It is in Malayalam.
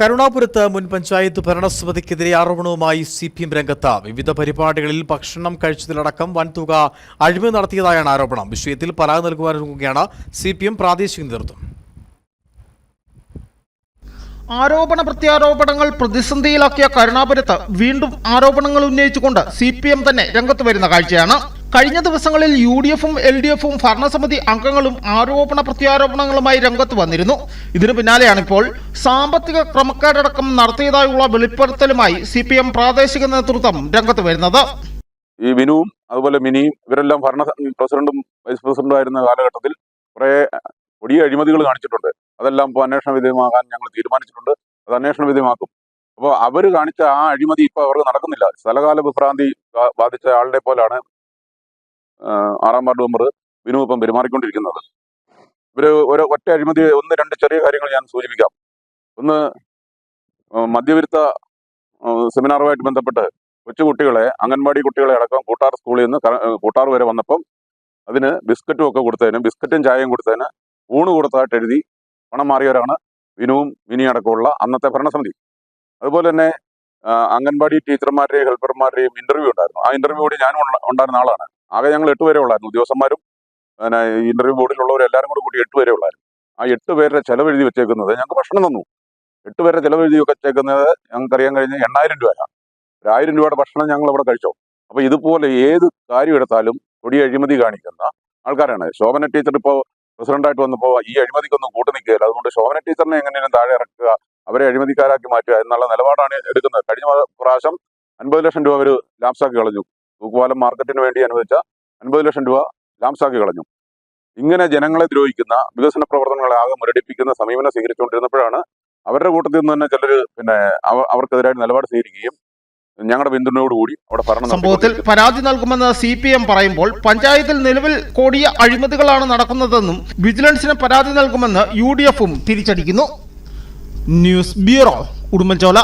കരുണാപുരത്ത് മുൻ പഞ്ചായത്ത് ഭരണസമിതിക്കെതിരെ ആരോപണവുമായി സി പി എം രംഗത്ത്. വിവിധ പരിപാടികളിൽ ഭക്ഷണം കഴിച്ചതിലടക്കം വൻതുക അഴിമതി നടത്തിയതായാണ് ആരോപണം. വിഷയത്തിൽ പരാതി നൽകുവാനൊരുങ്ങുകയാണ് സി പി എം പ്രാദേശിക നേതൃത്വം. ആരോപണ പ്രത്യാരോപണങ്ങൾ പ്രതിസന്ധിയിലാക്കിയ കരുണാപുരത്ത് വീണ്ടും ആരോപണങ്ങൾ ഉന്നയിച്ചുകൊണ്ട് സി പി എം തന്നെ രംഗത്ത് വരുന്ന കാഴ്ചയാണ്. കഴിഞ്ഞ ദിവസങ്ങളിൽ യു ഡി എഫും എൽ ഡി എഫും ഭരണസമിതി അംഗങ്ങളും ആരോപണ പ്രത്യാരോപണങ്ങളുമായി രംഗത്ത് വന്നിരുന്നു. ഇതിനു പിന്നാലെയാണ് ഇപ്പോൾ സാമ്പത്തിക ക്രമക്കേടടക്കം നടത്തിയതായുള്ള വെളിപ്പെടുത്തലുമായി സി പി എം പ്രാദേശിക നേതൃത്വം രംഗത്ത് വരുന്നത്. ഈ വിനുവും അതുപോലെ മിനിയും ഇവരെല്ലാം ഭരണ പ്രസിഡന്റും വൈസ് പ്രസിഡന്റും ആയിരുന്ന കാലഘട്ടത്തിൽ കുറേ കൊടിയ അഴിമതികൾ കാണിച്ചിട്ടുണ്ട്. അതെല്ലാം ഇപ്പോൾ അന്വേഷണ വിധേയമാകാൻ ഞങ്ങൾ തീരുമാനിച്ചിട്ടുണ്ട്. അത് അന്വേഷണ വിധേയമാക്കും. അപ്പോൾ അവർ കാണിച്ച ആ അഴിമതി ഇപ്പോൾ അവർക്ക് നടക്കുന്നില്ല. സ്ഥലകാല വിഭ്രാന്തി ബാധിച്ച ആളുടെ പോലാണ് ആറാം വാർഡ് മെമ്പർ വിനു ഇപ്പം പെരുമാറിക്കൊണ്ടിരിക്കുന്നത്. ഇവർ ഒരു ഒറ്റ അഴിമതി ഒന്ന് രണ്ട് ചെറിയ കാര്യങ്ങൾ ഞാൻ സൂചിപ്പിക്കാം. ഒന്ന് മദ്യവിരുദ്ധ സെമിനാറുമായിട്ട് ബന്ധപ്പെട്ട് കൊച്ചുകുട്ടികളെ അംഗൻവാടി കുട്ടികളെ അടക്കം കൂട്ടാർ സ്കൂളിൽ നിന്ന് കൂട്ടാർ വരെ വന്നപ്പം അതിന് ബിസ്ക്കറ്റും ഒക്കെ കൊടുത്തതിന് ബിസ്ക്കറ്റും ചായയും കൊടുത്തതിന് ഊണ് കൊടുത്തതായിട്ട് എഴുതി പണം മാറിയവരാണ് വിനുവും മിനി അടക്കമുള്ള അന്നത്തെ ഭരണസമിതി. അതുപോലെ തന്നെ അംഗൻവാടി ടീച്ചർമാരുടെയും ഹെൽപ്പർമാരുടെയും ഇന്റർവ്യൂ ഉണ്ടായിരുന്നു. ആ ഇന്റർവ്യൂ കൂടി ഞാനും ഉണ്ടായിരുന്ന ആളാണ്. ആകെ ഞങ്ങൾ എട്ട് പേരെ ഉള്ളായിരുന്നു. ഉദ്യോഗസ്ഥന്മാരും പിന്നെ ഇന്റർവ്യൂ ബോർഡിലുള്ളവർ എല്ലാവരും കൂടെ കൂടി എട്ട് പേരെ ഉള്ളായിരുന്നു. ആ എട്ട് പേരുടെ ചെലവ് എഴുതി വെച്ചേക്കുന്നത് ഞങ്ങൾക്ക് ഭക്ഷണം തന്നു. എട്ട് പേരുടെ ചെലവ് എഴുതി വെച്ചേക്കുന്നത് ഞങ്ങൾക്കറിയാൻ കഴിഞ്ഞ എണ്ണായിരം രൂപയാണ്. ഒരു ആയിരം രൂപയുടെ ഭക്ഷണം ഞങ്ങൾ അവിടെ കഴിച്ചോ? അപ്പൊ ഇതുപോലെ ഏത് കാര്യം എടുത്താലും കൊടി അഴിമതി കാണിക്കുന്ന ആൾക്കാരാണ്. ശോഭന ടീച്ചർ ഇപ്പോൾ പ്രസിഡന്റായിട്ട് വന്നപ്പോൾ ഈ അഴിമതിക്കൊന്നും കൂട്ടു നിൽക്കുകയില്ല. അതുകൊണ്ട് ശോഭന ടീച്ചറിനെ എങ്ങനെയും താഴെ ഇറക്കുക അവരെ അഴിമതിക്കാരാക്കി മാറ്റുക എന്നുള്ള നിലപാടാണ് എടുക്കുന്നത്. കഴിഞ്ഞ പ്രാ- പ്രാവശ്യം അൻപത് ലക്ഷം രൂപ അവർ ലാപ്സാക്കി കളഞ്ഞു. തൂക്കുപാലം മാർക്കറ്റിന് വേണ്ടി അനുവദിച്ച അൻപത് ലക്ഷം രൂപ ലാംസാക്കി കളഞ്ഞു. ഇങ്ങനെ ജനങ്ങളെ ദ്രോഹിക്കുന്ന വികസന പ്രവർത്തനങ്ങളെ ആകെ മുരടിപ്പിക്കുന്ന സമീപനം സ്വീകരിച്ചുകൊണ്ടിരുന്നപ്പോഴാണ് അവരുടെ കൂട്ടത്തിൽ നിന്ന് തന്നെ ചിലർ പിന്നെ അവ- അവർക്കെതിരായിട്ട് നിലപാട് സ്വീകരിക്കുകയും ഞങ്ങളുടെ പിന്തുണയോടുകൂടി അവിടെ ഭരണം സംഭവത്തിൽ. പരാതി നൽകുമെന്ന് സി പി എം പറയുമ്പോൾ പഞ്ചായത്തിൽ നിലവിൽ കോടിയ അഴിമതികളാണ് നടക്കുന്നതെന്നും വിജിലൻസിന് പരാതി നൽകുമെന്ന് യു ഡി എഫും തിരിച്ചടിക്കുന്നു. News bureau Udumbanchola.